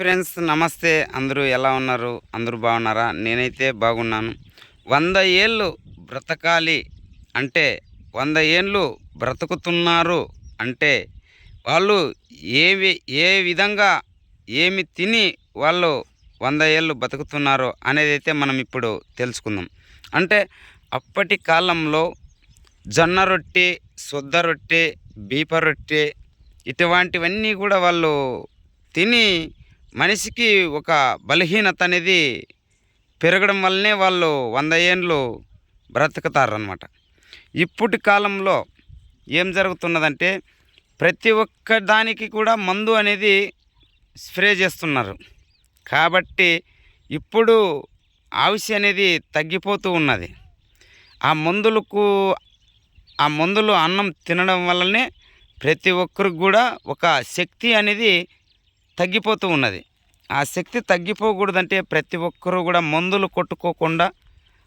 Friends నమస్తే. అందరూ ఎలా ఉన్నారు? అందరూ బాగున్నారా? నేనైతే బాగున్నాను. వంద ఏళ్ళు బ్రతకాలి అంటే వంద ఏళ్ళు బ్రతుకుతున్నారు అంటే వాళ్ళు ఏవి ఏ విధంగా ఏమి తిని వాళ్ళు వంద ఏళ్ళు బతుకుతున్నారో అనేది అయితే మనం ఇప్పుడు తెలుసుకుందాం. అంటే అప్పటి కాలంలో జొన్న రొట్టె శుద్ధ రొట్టె బీప రొట్టె ఇటువంటివన్నీ కూడా వాళ్ళు తిని మనిషికి ఒక బలహీనత అనేది పెరగడం వల్లనే వాళ్ళు వంద ఏండ్లు బ్రతుకుతారనమాట ఇప్పటి కాలంలో ఏం జరుగుతున్నదంటే ప్రతి ఒక్క దానికి కూడా మందు అనేది స్ప్రే చేస్తున్నారు. కాబట్టి ఇప్పుడు ఆవిసి అనేది తగ్గిపోతూ ఉన్నది. ఆ మందులకు ఆ మందులు అన్నం తినడం వల్లనే ప్రతి ఒక్కరికి కూడా ఒక శక్తి అనేది తగ్గిపోతూ ఉన్నది. ఆ శక్తి తగ్గిపోకూడదంటే ప్రతి ఒక్కరూ కూడా మందులు కొట్టుకోకుండా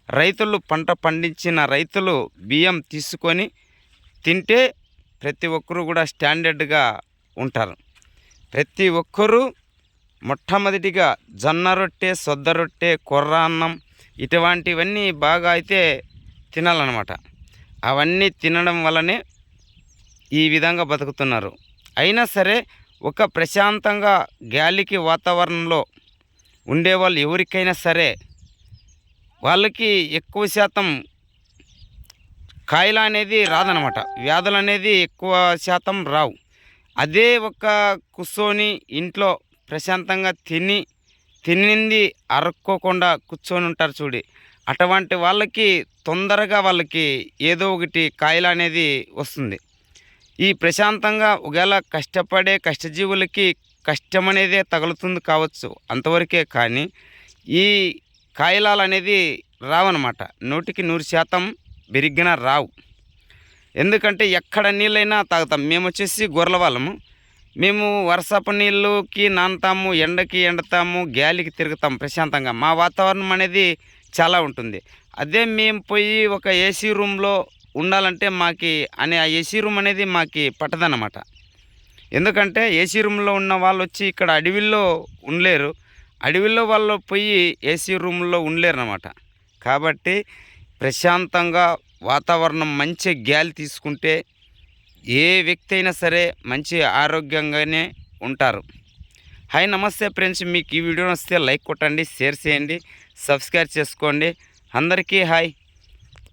రైతులు పంట పండించిన రైతులు బియ్యం తీసుకొని తింటే ప్రతి ఒక్కరూ కూడా స్టాండర్డ్గా ఉంటారు. ప్రతి ఒక్కరూ మొట్టమొదటిగా జొన్న రొట్టె సొద్ద రొట్టె కొర్ర అన్నం ఇటువంటివన్నీ బాగా అయితే తినాలన్నమాట. అవన్నీ తినడం వల్లనే ఈ విధంగా బతుకుతున్నారు. అయినా సరే ఒక ప్రశాంతంగా గాలికి వాతావరణంలో ఉండేవాళ్ళు ఎవరికైనా సరే వాళ్ళకి ఎక్కువ శాతం కాయలు అనేది రాదనమాట వ్యాధులు అనేది ఎక్కువ శాతం రావు. అదే ఒక కూర్చొని ఇంట్లో ప్రశాంతంగా తిని తినింది అరక్కోకుండా కూర్చొని ఉంటారు చూడి. అటువంటి వాళ్ళకి తొందరగా వాళ్ళకి ఏదో ఒకటి కాయలు అనేది వస్తుంది. ఈ ప్రశాంతంగా ఒకవేళ కష్టపడే కష్టజీవులకి కష్టం అనేదే తగులుతుంది కావచ్చు అంతవరకే కానీ ఈ కాయలాలు అనేది రావన్నమాట. నూటికి నూరు శాతం బెరిగ్గిన రావు. ఎందుకంటే ఎక్కడ నీళ్ళైనా తాగుతాం. మేము వచ్చేసి గొర్రెల వాళ్ళము. మేము వర్షపు నీళ్ళకి నానతాము ఎండకి ఎండతాము గాలికి తిరుగుతాం ప్రశాంతంగా. మా వాతావరణం అనేది చాలా ఉంటుంది. అదే మేము పోయి ఒక ఏసీ రూమ్లో ఉండాలంటే మాకి అనే ఆ ఏసీ రూమ్ అనేది మాకు పట్టదన్నమాట. ఎందుకంటే ఏసీ రూమ్లో ఉన్న వాళ్ళు వచ్చి ఇక్కడ అడవిల్లో ఉండలేరు. అడవిలో వాళ్ళు పోయి ఏసీ రూమ్లో ఉండలేరు అనమాట కాబట్టి ప్రశాంతంగా వాతావరణం మంచి గాలి తీసుకుంటే ఏ వ్యక్తి అయినా సరే మంచి ఆరోగ్యంగానే ఉంటారు. హాయ్ నమస్తే ఫ్రెండ్స్. మీకు ఈ వీడియో నచ్చితే లైక్ కొట్టండి షేర్ చేయండి సబ్స్క్రైబ్ చేసుకోండి. అందరికీ హాయ్.